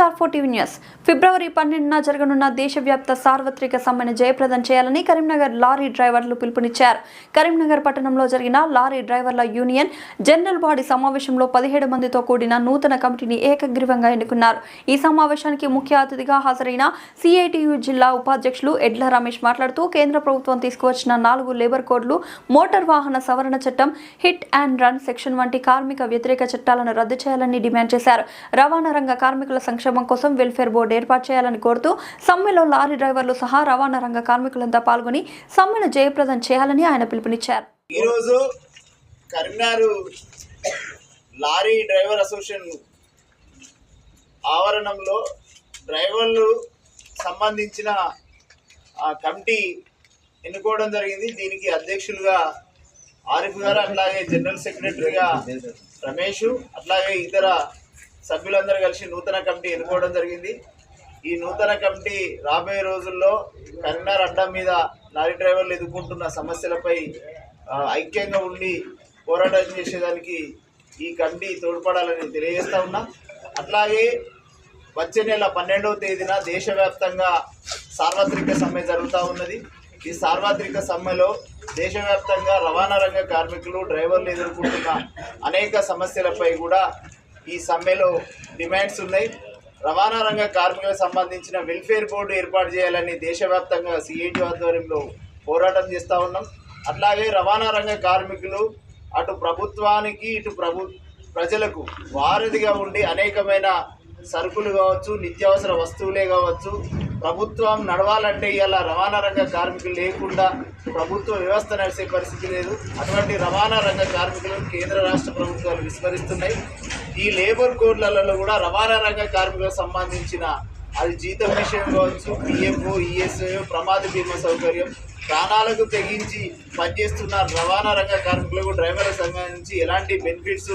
Star four TV news. ఫిబ్రవరి పన్నెండున జరగనున్న దేశవ్యాప్త సార్వత్రిక సమ్మెను జయప్రదం చేయాలని కరీంనగర్ లారీ డ్రైవర్లు పిలుపునిచ్చారు. కరీంనగర్ పట్టణంలో జరిగిన లారీ డ్రైవర్ల యూనియన్ జనరల్ బాడీ సమావేశంలో పదిహేడు మందితో కూడిన నూతన కమిటీని ఏకగ్రీవంగా ఎన్నుకున్నారు. ఈ సమావేశానికి ముఖ్య అతిథిగా హాజరైన సిఐటియు జిల్లా ఉపాధ్యక్షులు ఎడ్ల రమేష్ మాట్లాడుతూ కేంద్ర ప్రభుత్వం తీసుకువచ్చిన నాలుగు లేబర్ కోడ్లు మోటార్ వాహన సవరణ చట్టం హిట్ అండ్ రన్ సెక్షన్ వంటి కార్మిక వ్యతిరేక చట్టాలను రద్దు చేయాలని డిమాండ్ చేశారు. రవాణా రంగ కార్మికుల సంక్షేమ కోసం వెల్ఫేర్ బోర్డు ఏర్పాటు చేయాలని కోరుతూ సమ్మెలో లారీ డ్రైవర్లు సహా రవాణా రంగ కార్మికులంతా పాల్గొని సమ్మెను జయప్రదం చేయాలని ఆయన పిలుపునిచ్చారు. ఈరోజు కరీంనగర్ లారీ డ్రైవర్ అసోసియేషన్ ఆవరణంలో డ్రైవర్లు సంబంధించిన ఆ కమిటీ ఎన్నుకోవడం జరిగింది. దీనికి అధ్యక్షులుగా ఆరిఫ్ గారు అట్లాగే జనరల్ సెక్రటరీగా రమేష్ అట్లాగే ఇతర సభ్యులందరూ కలిసి నూతన కమిటీ ఎన్నుకోవడం జరిగింది. ఈ నూతన కమిటీ రాబోయే రోజుల్లో కరీంనగర్ అడ్డా మీద లారీ డ్రైవర్లు ఎదుర్కొంటున్న సమస్యలపై ఐక్యంగా ఉండి పోరాటం చేసేదానికి ఈ కమిటీ తోడ్పడాలని తెలియజేస్తా ఉన్నా. అట్లాగే వచ్చే నెల పన్నెండవ తేదీన దేశవ్యాప్తంగా సార్వత్రిక సమ్మె జరుగుతూ ఉన్నది. ఈ సార్వత్రిక సమ్మెలో దేశవ్యాప్తంగా రవాణా రంగ కార్మికులు డ్రైవర్లు ఎదుర్కొంటున్న అనేక సమస్యలపై కూడా ఈ సమ్మెలో డిమాండ్స్ ఉన్నాయి. రవాణా రంగ కార్మికులకు సంబంధించిన వెల్ఫేర్ బోర్డు ఏర్పాటు చేయాలని దేశవ్యాప్తంగా సిఐటి ఆధ్వర్యంలో పోరాటం చేస్తూ ఉన్నాం. అట్లాగే రవాణా రంగ కార్మికులు అటు ప్రభుత్వానికి ఇటు ప్రభు ప్రజలకు వారధిగా ఉండి అనేకమైన సరుకులు కావచ్చు నిత్యావసర వస్తువులే కావచ్చు ప్రభుత్వం నడవాలంటే ఇలా రవాణా రంగ కార్మికులు లేకుండా ప్రభుత్వ వ్యవస్థ నడిచే పరిస్థితి లేదు. అటువంటి రవాణా రంగ కార్మికులను కేంద్ర రాష్ట్ర ప్రభుత్వాలు విస్మరిస్తున్నాయి. ఈ లేబర్ కోడ్లలో కూడా రవాణా రంగ కార్మికులకు సంబంధించిన అది జీతం విషయం కావచ్చు పిఎఫ్ఓ ఈఎస్ఐ ప్రమాద బీమా సౌకర్యం ప్రాణాలకు తెగించి పనిచేస్తున్న రవాణా రంగ కార్మికులకు డ్రైవర్లకు సంబంధించి ఎలాంటి బెనిఫిట్స్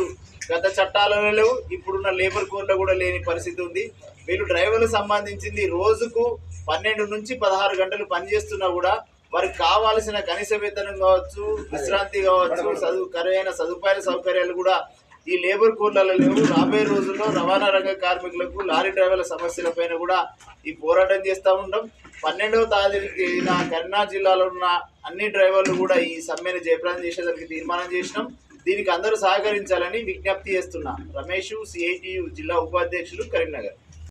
గత చట్టాలలో లేవు. ఇప్పుడున్న లేబర్ కోడ్లో కూడా లేని పరిస్థితి ఉంది. వీళ్ళు డ్రైవర్లకు సంబంధించింది రోజుకు పన్నెండు నుంచి పదహారు గంటలు పనిచేస్తున్నా కూడా వారికి కావాల్సిన కనీస వేతనం కావచ్చు విశ్రాంతి కావచ్చు చదువు కరువైన సదుపాయాల సౌకర్యాలు కూడా ఈ లేబర్ కోడ్లలో లేవు. రాబోయే రోజుల్లో రవాణా రంగ కార్మికులకు లారీ డ్రైవర్ల సమస్యలపైన కూడా ఈ పోరాటం చేస్తూ ఉంటాం పన్నెండవ తారీఖున కరీంనగర్ జిల్లాలో ఉన్న అన్ని డ్రైవర్లు కూడా ఈ సమ్మెను జయప్రదం చేసేదానికి తీర్మానం చేసినాం. దీనికి అందరూ సహకరించాలని విజ్ఞప్తి చేస్తున్నా. రమేష్ సిఐటియు జిల్లా ఉపాధ్యక్షులు కరీంనగర్.